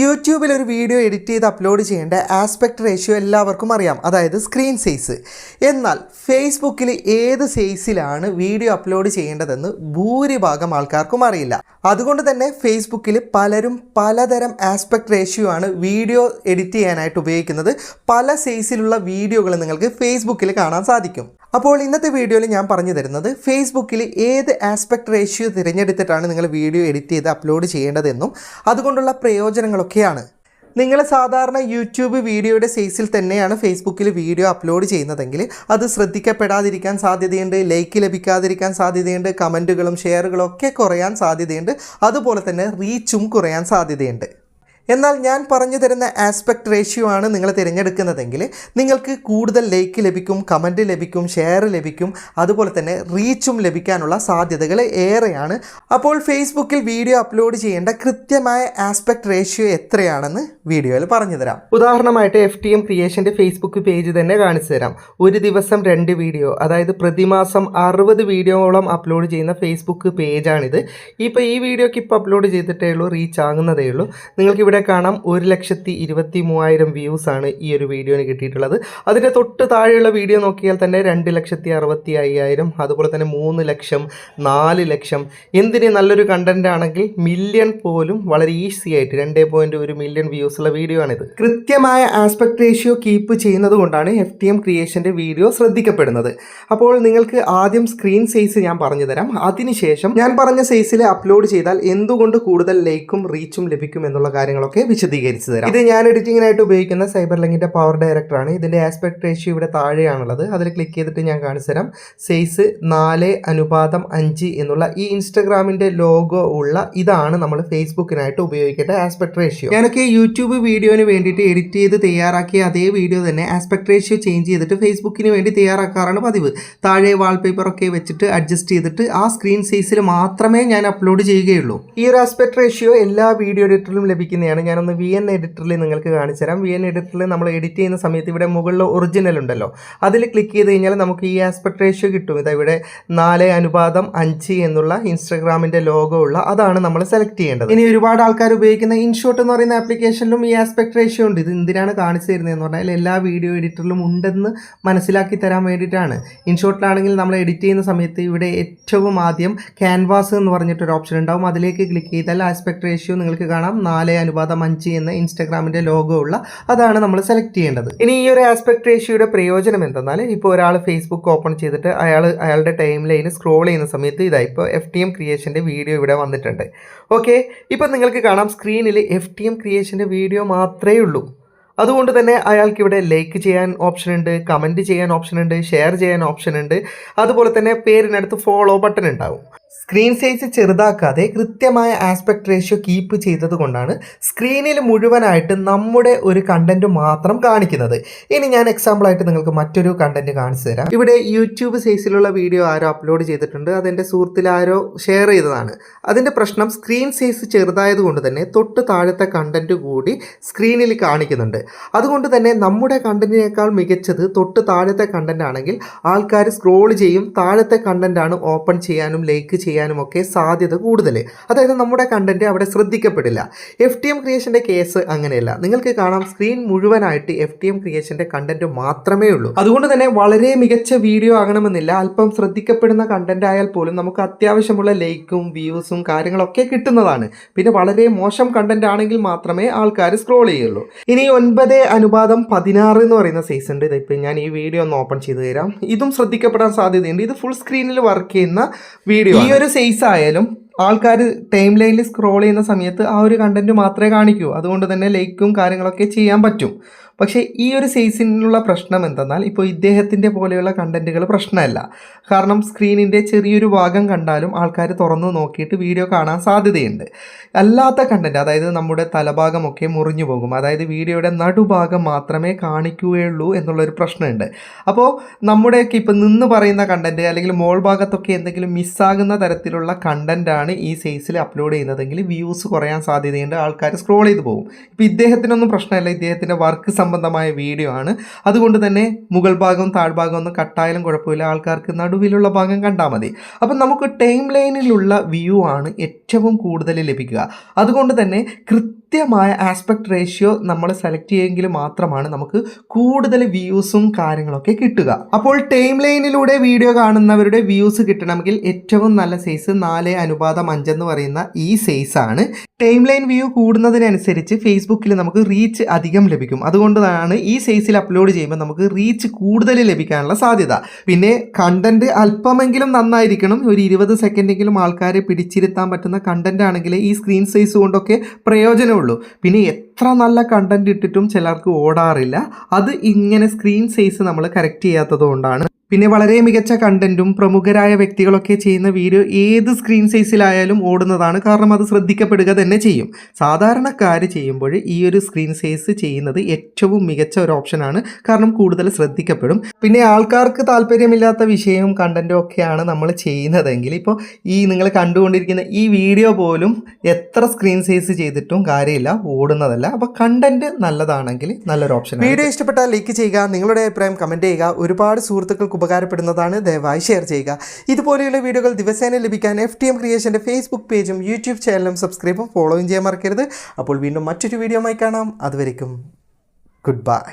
യൂട്യൂബിൽ ഒരു video edit ചെയ്ത് അപ്ലോഡ് ചെയ്യേണ്ട ആസ്പെക്ട് റേഷ്യോ എല്ലാവർക്കും അറിയാം അതായത് സ്ക്രീൻ സൈസ്. എന്നാൽ ഫേസ്ബുക്കിൽ ഏത് സൈസിലാണ് വീഡിയോ അപ്ലോഡ് ചെയ്യേണ്ടതെന്ന് ഭൂരിഭാഗം ആൾക്കാർക്കും അറിയില്ല. അതുകൊണ്ട് തന്നെ ഫേസ്ബുക്കിൽ പലരും പലതരം ആസ്പെക്ട് റേഷ്യോ ആണ് വീഡിയോ എഡിറ്റ് ചെയ്യാനായിട്ട് ഉപയോഗിക്കുന്നത്. പല സൈസിലുള്ള വീഡിയോകൾ നിങ്ങൾക്ക് ഫേസ്ബുക്കിൽ കാണാൻ സാധിക്കും. അപ്പോൾ ഇന്നത്തെ വീഡിയോയിൽ ഞാൻ പറഞ്ഞു തരുന്നത് ഫേസ്ബുക്കിൽ ഏത് ആസ്പെക്ട് റേഷ്യോ തിരഞ്ഞെടുത്തിട്ടാണ് നിങ്ങൾ വീഡിയോ എഡിറ്റ് ചെയ്ത് അപ്ലോഡ് ചെയ്യേണ്ടതെന്നും അതുകൊണ്ടുള്ള പ്രയോജനങ്ങളൊക്കെയാണ് നിങ്ങൾ സാധാരണ യൂട്യൂബ് വീഡിയോയുടെ സൈസിൽ തന്നെയാണ് ഫേസ്ബുക്കിൽ വീഡിയോ അപ്ലോഡ് ചെയ്യുന്നതെങ്കിൽ അത് ശ്രദ്ധിക്കപ്പെടാതിരിക്കാൻ സാധ്യതയുണ്ട് ലൈക്ക് ലഭിക്കാതിരിക്കാൻ സാധ്യതയുണ്ട് കമന്റുകളും ഷെയറുകളും ഒക്കെ കുറയാൻ സാധ്യതയുണ്ട് അതുപോലെ തന്നെ റീച്ചും കുറയാൻ സാധ്യതയുണ്ട്. എന്നാൽ ഞാൻ പറഞ്ഞു തരുന്ന ആസ്പെക്ട് റേഷ്യോ ആണ് നിങ്ങൾ തിരഞ്ഞെടുക്കുന്നതെങ്കിൽ നിങ്ങൾക്ക് കൂടുതൽ ലൈക്ക് ലഭിക്കും കമന്റ് ലഭിക്കും ഷെയർ ലഭിക്കും അതുപോലെ തന്നെ റീച്ചും ലഭിക്കാനുള്ള സാധ്യതകൾ ഏറെയാണ്. അപ്പോൾ ഫേസ്ബുക്കിൽ വീഡിയോ അപ്ലോഡ് ചെയ്യേണ്ട കൃത്യമായ ആസ്പെക്ട് റേഷ്യോ എത്രയാണെന്ന് വീഡിയോയിൽ പറഞ്ഞു തരാം. ഉദാഹരണമായിട്ട് എഫ് ടി എം ക്രിയേഷന്റെ ഫേസ്ബുക്ക് പേജ് തന്നെ കാണിച്ചു തരാം. ഒരു ദിവസം രണ്ട് വീഡിയോ അതായത് പ്രതിമാസം അറുപത് വീഡിയോയോളം അപ്ലോഡ് ചെയ്യുന്ന ഫേസ്ബുക്ക് പേജാണിത് ഇപ്പോൾ ഈ വീഡിയോക്ക് ഇപ്പോൾ അപ്ലോഡ് ചെയ്തിട്ടേ ഉള്ളൂ റീച്ച് ആകുന്നതേ ഉള്ളൂ. നിങ്ങൾക്ക് ഇവിടെ കാണാം ഒരു ലക്ഷത്തി ഇരുപത്തി മൂവായിരം വ്യൂസ് ആണ് ഈ ഒരു വീഡിയോന് കിട്ടിയിട്ടുള്ളത്. അതിന്റെ തൊട്ട് താഴെയുള്ള വീഡിയോ നോക്കിയാൽ തന്നെ രണ്ട് ലക്ഷത്തി അറുപത്തി അയ്യായിരം അതുപോലെ തന്നെ മൂന്ന് ലക്ഷം നാല് ലക്ഷം. എന്തിന് നല്ലൊരു കണ്ടന്റ് ആണെങ്കിൽ മില്യൺ പോലും വളരെ ഈസി ആയിട്ട് രണ്ടേ പോയിന്റ് ഒരു മില്യൺ വ്യൂസ് ഉള്ള വീഡിയോ ആണിത്. കൃത്യമായ ആസ്പെക്ട് റേഷ്യോ കീപ്പ് ചെയ്യുന്നത് കൊണ്ടാണ് എഫ് ടി എം ക്രിയേഷന്റെ വീഡിയോ ശ്രദ്ധിക്കപ്പെടുന്നത്. അപ്പോൾ നിങ്ങൾക്ക് ആദ്യം സ്ക്രീൻ സൈസ് ഞാൻ പറഞ്ഞു തരാം. അതിനുശേഷം ഞാൻ പറഞ്ഞ സൈസിൽ അപ്ലോഡ് ചെയ്താൽ എന്തുകൊണ്ട് കൂടുതൽ ലൈക്കും റീച്ചും ലഭിക്കും എന്നുള്ള കാര്യങ്ങളൊക്കെ വിശദീകരിച്ചു തരാം. ഇത് ഞാൻ എഡിറ്റിങ്ങിനായിട്ട് ഉപയോഗിക്കുന്ന സൈബർ ലിങ്ങിന്റെ പവർ ഡയറക്ടറാണ് ഇതിന്റെ ആസ്പെക്ട് റേഷ്യോ ഇവിടെ താഴെയാണുള്ളത്. അതിൽ ക്ലിക്ക് ചെയ്തിട്ട് ഞാൻ കാണിച്ചു തരാം. സൈസ് നാല് അനുപാതം അഞ്ച് എന്നുള്ള ഈ ഇൻസ്റ്റഗ്രാമിന്റെ ലോഗോ ഉള്ള ഇതാണ് നമ്മൾ ഫേസ്ബുക്കിനായിട്ട് ഉപയോഗിക്കേണ്ട ആസ്പെക്ട് റേഷ്യോ ഞാനൊക്കെ യൂട്യൂബ് വീഡിയോന് വേണ്ടിയിട്ട് എഡിറ്റ് ചെയ്ത് തയ്യാറാക്കിയ അതേ വീഡിയോ തന്നെ ആസ്പെക്ട് റേഷ്യോ ചേഞ്ച് ചെയ്തിട്ട് ഫേസ്ബുക്കിന് വേണ്ടി തയ്യാറാക്കാറാണ് പതിവ്. താഴെ വാൾപേപ്പർ ഒക്കെ വെച്ചിട്ട് അഡ്ജസ്റ്റ് ചെയ്തിട്ട് ആ സ്ക്രീൻ സൈസിൽ മാത്രമേ ഞാൻ അപ്ലോഡ് ചെയ്യുകയുള്ളൂ. ഈ ഒരു ആസ്പെക്ട് റേഷ്യോ എല്ലാ വീഡിയോ എഡിറ്ററിലും ലഭിക്കുന്നതാണ് ഞാനൊന്ന് വി എൻ എഡിറ്ററിൽ നിങ്ങൾക്ക് കാണിച്ചു തരാം വി എൻ എഡിറ്ററിൽ നമ്മൾ എഡിറ്റ് ചെയ്യുന്ന സമയത്ത് ഇവിടെ മുകളിൽ ഒറിജിനൽ ഉണ്ടല്ലോ. അതിൽ ക്ലിക്ക് ചെയ്ത് കഴിഞ്ഞാൽ നമുക്ക് ഈ ആസ്പെക്ട് റേഷ്യോ കിട്ടും. ഇതാ ഇവിടെ നാല് അനുപാതം അഞ്ച് എന്നുള്ള ഇൻസ്റ്റാഗ്രാമിന്റെ ലോഗോ ഉള്ള അതാണ് നമ്മൾ സെലക്ട് ചെയ്യേണ്ടത്. ഇനി ഒരുപാട് ആൾക്കാർ ഉപയോഗിക്കുന്ന ഇൻഷോട്ട് എന്ന് പറയുന്ന ആപ്ലിക്കേഷനിലും ഈ ആസ്പെക്ട് റേഷ്യോ ഉണ്ട്. ഇത് എന്തിനാണ് കാണിച്ചു തരുന്നതെന്ന് പറഞ്ഞാൽ എല്ലാ വീഡിയോ എഡിറ്ററിലും ഉണ്ടെന്ന് മനസ്സിലാക്കി തരാൻ വേണ്ടിയിട്ടാണ്. ഇൻഷോട്ടിലാണെങ്കിൽ നമ്മൾ എഡിറ്റ് ചെയ്യുന്ന സമയത്ത് ഇവിടെ ഏറ്റവും ആദ്യം ക്യാൻവാസ് എന്ന് പറഞ്ഞിട്ടൊരു ഓപ്ഷൻ ഉണ്ടാവും. അതിലേക്ക് ക്ലിക്ക് ചെയ്താൽ ആസ്പെക്ട് റേഷ്യോ നിങ്ങൾക്ക് കാണാം. നാല് അനുപാതം അഞ്ച് എന്ന ഇൻസ്റ്റാഗ്രാമിന്റെ ലോഗോ ഉള്ള അതാണ് നമ്മൾ സെലക്ട് ചെയ്യേണ്ടത്. ഇനി ഈ ഒരു ആസ്പെക്ട് റേഷ്യോയുടെ പ്രയോജനം എന്തെന്നാൽ ഇപ്പോൾ ഒരാൾ ഫേസ്ബുക്ക് ഓപ്പൺ ചെയ്തിട്ട് അയാൾ അയാളുടെ ടൈം ലൈന് സ്ക്രോൾ ചെയ്യുന്ന സമയത്ത് ഇതാ ഇപ്പോൾ എഫ് ടി എം ക്രിയേഷന്റെ വീഡിയോ ഇവിടെ വന്നിട്ടുണ്ട്. ഓക്കെ ഇപ്പം നിങ്ങൾക്ക് കാണാം സ്ക്രീനിൽ എഫ് ടി എം ക്രിയേഷന്റെ വീഡിയോ മാത്രമേ ഉള്ളൂ. അതുകൊണ്ട് തന്നെ അയാൾക്ക് ഇവിടെ ലൈക്ക് ചെയ്യാൻ ഓപ്ഷൻ ഉണ്ട് കമന്റ് ചെയ്യാൻ ഓപ്ഷൻ ഉണ്ട് ഷെയർ ചെയ്യാൻ ഓപ്ഷൻ ഉണ്ട്. അതുപോലെ തന്നെ പേരിനടുത്ത് ഫോളോ ബട്ടൺ ഉണ്ടാവും. സ്ക്രീൻ സൈസ് ചെറുതാക്കാതെ കൃത്യമായ ആസ്പെക്ട് റേഷ്യോ കീപ്പ് ചെയ്തത് കൊണ്ടാണ് സ്ക്രീനിൽ മുഴുവനായിട്ട് നമ്മുടെ ഒരു കണ്ടന്റ് മാത്രം കാണിക്കുന്നത്. ഇനി ഞാൻ എക്സാമ്പിളായിട്ട് നിങ്ങൾക്ക് മറ്റൊരു കണ്ടന്റ് കാണിച്ചു തരാം. ഇവിടെ യൂട്യൂബ് സൈസിലുള്ള വീഡിയോ ആരോ അപ്ലോഡ് ചെയ്തിട്ടുണ്ട്. അതെന്റെ സുഹൃത്തിൽ ആരോ ഷെയർ ചെയ്തതാണ്. അതിന്റെ പ്രശ്നം സ്ക്രീൻ സൈസ് ചെറുതായതുകൊണ്ട് തന്നെ തൊട്ട് താഴത്തെ കണ്ടന്റ് കൂടി സ്ക്രീനിൽ കാണിക്കുന്നുണ്ട്. അതുകൊണ്ട് തന്നെ നമ്മുടെ കണ്ടന്റിനേക്കാൾ മികച്ചത് തൊട്ട് താഴത്തെ കണ്ടന്റ് ആണെങ്കിൽ ആൾക്കാർ സ്ക്രോൾ ചെയ്യും താഴത്തെ കണ്ടന്റ് ആണ് ഓപ്പൺ ചെയ്യാനും ലൈക്ക് ചെയ്യാനും ഒക്കെ സാധ്യത കൂടുതൽ അതായത് നമ്മുടെ കണ്ടന്റ് അവിടെ ശ്രദ്ധിക്കപ്പെടില്ല. എഫ് ടി എം ക്രിയേഷന്റെ കേസ് അങ്ങനെയല്ല. നിങ്ങൾക്ക് കാണാം സ്ക്രീൻ മുഴുവനായിട്ട് എഫ് ടി എം ക്രിയേഷന്റെ കണ്ടന്റ് മാത്രമേ ഉള്ളൂ. അതുകൊണ്ട് തന്നെ വളരെ മികച്ച വീഡിയോ ആകണമെന്നില്ല. അല്പം ശ്രദ്ധിക്കപ്പെടുന്ന കണ്ടന്റ് ആയാൽ പോലും നമുക്ക് അത്യാവശ്യമുള്ള ലൈക്കും വ്യൂസും കാര്യങ്ങളൊക്കെ കിട്ടുന്നതാണ്. പിന്നെ വളരെ മോശം കണ്ടന്റ് ആണെങ്കിൽ മാത്രമേ ആൾക്കാർ സ്ക്രോൾ ചെയ്യുള്ളൂ. ഇനി ഒൻപത് അനുപാതം പതിനാറ് എന്ന് പറയുന്ന സീസൺ ഉണ്ട്. ഇതിപ്പോൾ ഞാൻ ഈ വീഡിയോ ഒന്ന് ഓപ്പൺ ചെയ്ത് തരാം. ഇതും ശ്രദ്ധിക്കപ്പെടാൻ സാധ്യതയുണ്ട്. ഇത് ഫുൾ സ്ക്രീനിൽ വർക്ക് ചെയ്യുന്ന വീഡിയോ ഈ ഒരു സൈസ് ആയാലും ആൾക്കാർ ടൈം ലൈനിൽ സ്ക്രോൾ ചെയ്യുന്ന സമയത്ത് ആ ഒരു കണ്ടന്റ് മാത്രമേ കാണിക്കൂ. അതുകൊണ്ട് തന്നെ ലൈക്കും കാര്യങ്ങളൊക്കെ ചെയ്യാൻ പറ്റും. പക്ഷേ ഈ ഒരു സൈസിനുള്ള പ്രശ്നം എന്തെന്നാൽ ഇപ്പോൾ ഇദ്ദേഹത്തിന്റെ പോലെയുള്ള കണ്ടന്റുകൾ പ്രശ്നമല്ല. കാരണം സ്ക്രീനിന്റെ ചെറിയൊരു ഭാഗം കണ്ടാലും ആൾക്കാർ തുറന്നു നോക്കിയിട്ട് വീഡിയോ കാണാൻ സാധ്യതയുണ്ട്. അല്ലാത്ത കണ്ടന്റ് അതായത് നമ്മുടെ തലഭാഗമൊക്കെ മുറിഞ്ഞു പോകും. അതായത് വീഡിയോയുടെ നടുഭാഗം മാത്രമേ കാണിക്കുകയുള്ളൂ എന്നുള്ളൊരു പ്രശ്നമുണ്ട്. അപ്പോൾ നമ്മുടെയൊക്കെ ഇപ്പം നിന്ന് പറയുന്ന കണ്ടന്റ് അല്ലെങ്കിൽ മോൾ ഭാഗത്തൊക്കെ എന്തെങ്കിലും മിസ്സാകുന്ന തരത്തിലുള്ള കണ്ടന്റാണ് ഈ സൈസിൽ അപ്ലോഡ് ചെയ്യുന്നതെങ്കിൽ വ്യൂസ് കുറയാൻ സാധ്യതയുണ്ട്. ആൾക്കാർ സ്ക്രോൾ ചെയ്ത് പോകും. ഇപ്പോൾ ഇദ്ദേഹത്തിനൊന്നും പ്രശ്നമില്ല. ഇദ്ദേഹത്തിന്റെ വർക്ക് സംബന്ധമായ വീഡിയോ ആണ്. അതുകൊണ്ട് തന്നെ മുകൾ ഭാഗവും താഴ്ഭാഗം ഒന്നും കട്ടായാലും കുഴപ്പമില്ല. ആൾക്കാർക്ക് നടുവിലുള്ള ഭാഗം കണ്ടാൽ മതി. അപ്പം നമുക്ക് ടൈം ലൈനിലുള്ള വ്യൂ ആണ് കൂടുതൽ ലഭിക്കുക. അതുകൊണ്ട് തന്നെ കൃത്യമായ ആസ്പെക്ട് റേഷ്യോ നമ്മൾ സെലക്ട് ചെയ്യുമെങ്കിൽ മാത്രമാണ് നമുക്ക് കൂടുതൽ വ്യൂസും കാര്യങ്ങളൊക്കെ കിട്ടുക. അപ്പോൾ ടൈം ലൈനിലൂടെ വീഡിയോ കാണുന്നവരുടെ വ്യൂസ് കിട്ടണമെങ്കിൽ ഏറ്റവും നല്ല സൈസ് നാല് അനുപാതം അഞ്ചെന്ന് പറയുന്ന ഈ സൈസ് ആണ്. ടൈം ലൈൻ വ്യൂ കൂടുന്നതിനനുസരിച്ച് ഫേസ്ബുക്കിൽ നമുക്ക് റീച്ച് അധികം ലഭിക്കും. അതുകൊണ്ടാണ് ഈ സൈസിൽ അപ്ലോഡ് ചെയ്യുമ്പോൾ നമുക്ക് റീച്ച് കൂടുതൽ ലഭിക്കാനുള്ള സാധ്യത. പിന്നെ കണ്ടന്റ് അല്പമെങ്കിലും നന്നായിരിക്കണം. ഒരു ഇരുപത് സെക്കൻഡെങ്കിലും ആൾക്കാരെ പിടിച്ചിരുത്താൻ പറ്റുന്ന കണ്ടന്റ് ആണെങ്കിൽ ഈ സ്ക്രീൻ സൈസ് കൊണ്ടൊക്കെ പ്രയോജനമുള്ളൂ. പിന്നെ എത്ര നല്ല കണ്ടന്റ് ഇട്ടിട്ടും ചിലർക്ക് ഓടാറില്ല. അത് ഇങ്ങനെ സ്ക്രീൻ സൈസ് നമ്മൾ കറക്റ്റ് ചെയ്യാത്തത് കൊണ്ടാണ്. പിന്നെ വളരെ മികച്ച കണ്ടന്റും പ്രമുഖരായ വ്യക്തികളൊക്കെ ചെയ്യുന്ന വീഡിയോ ഏത് സ്ക്രീൻ സൈസിലായാലും ഓടുന്നതാണ്. കാരണം അത് ശ്രദ്ധിക്കപ്പെടുക തന്നെ ചെയ്യും. സാധാരണക്കാർ ചെയ്യുമ്പോൾ ഈ ഒരു സ്ക്രീൻ സൈസ് ചെയ്യുന്നത് ഏറ്റവും മികച്ച ഒരു ഓപ്ഷനാണ് കാരണം കൂടുതൽ ശ്രദ്ധിക്കപ്പെടും. പിന്നെ ആൾക്കാർക്ക് താല്പര്യമില്ലാത്ത വിഷയവും കണ്ടന്റും ഒക്കെയാണ് നമ്മൾ ചെയ്യുന്നതെങ്കിൽ ഇപ്പോൾ ഈ നിങ്ങൾ കണ്ടുകൊണ്ടിരിക്കുന്ന ഈ വീഡിയോ പോലും എത്ര സ്ക്രീൻ സൈസ് ചെയ്തിട്ടും കാര്യമില്ല. ഓടുന്നതല്ല. അപ്പോൾ കണ്ടന്റ് നല്ലതാണെങ്കിൽ നല്ലൊരു ഓപ്ഷൻ വീഡിയോ ഇഷ്ടപ്പെട്ടാൽ ലൈക്ക് ചെയ്യുക. നിങ്ങളുടെ അഭിപ്രായം കമന്റ് ചെയ്യുക. ഒരുപാട് സുഹൃത്തുക്കൾക്ക് ഉപകാരപ്പെടുന്നതാണ്. ദയവായി ഷെയർ ചെയ്യുക. ഇതുപോലെയുള്ള വീഡിയോകൾ ദിവസേന ലഭിക്കാൻ എഫ് ടി എം ക്രിയേഷന്റെ ഫേസ്ബുക്ക് പേജും യൂട്യൂബ് ചാനലും സബ്സ്ക്രൈബും ഫോളോയും ചെയ്യാൻ മറക്കരുത്. അപ്പോൾ വീണ്ടും മറ്റൊരു വീഡിയോ കാണാം. അതുവരയ്ക്കും ഗുഡ് ബൈ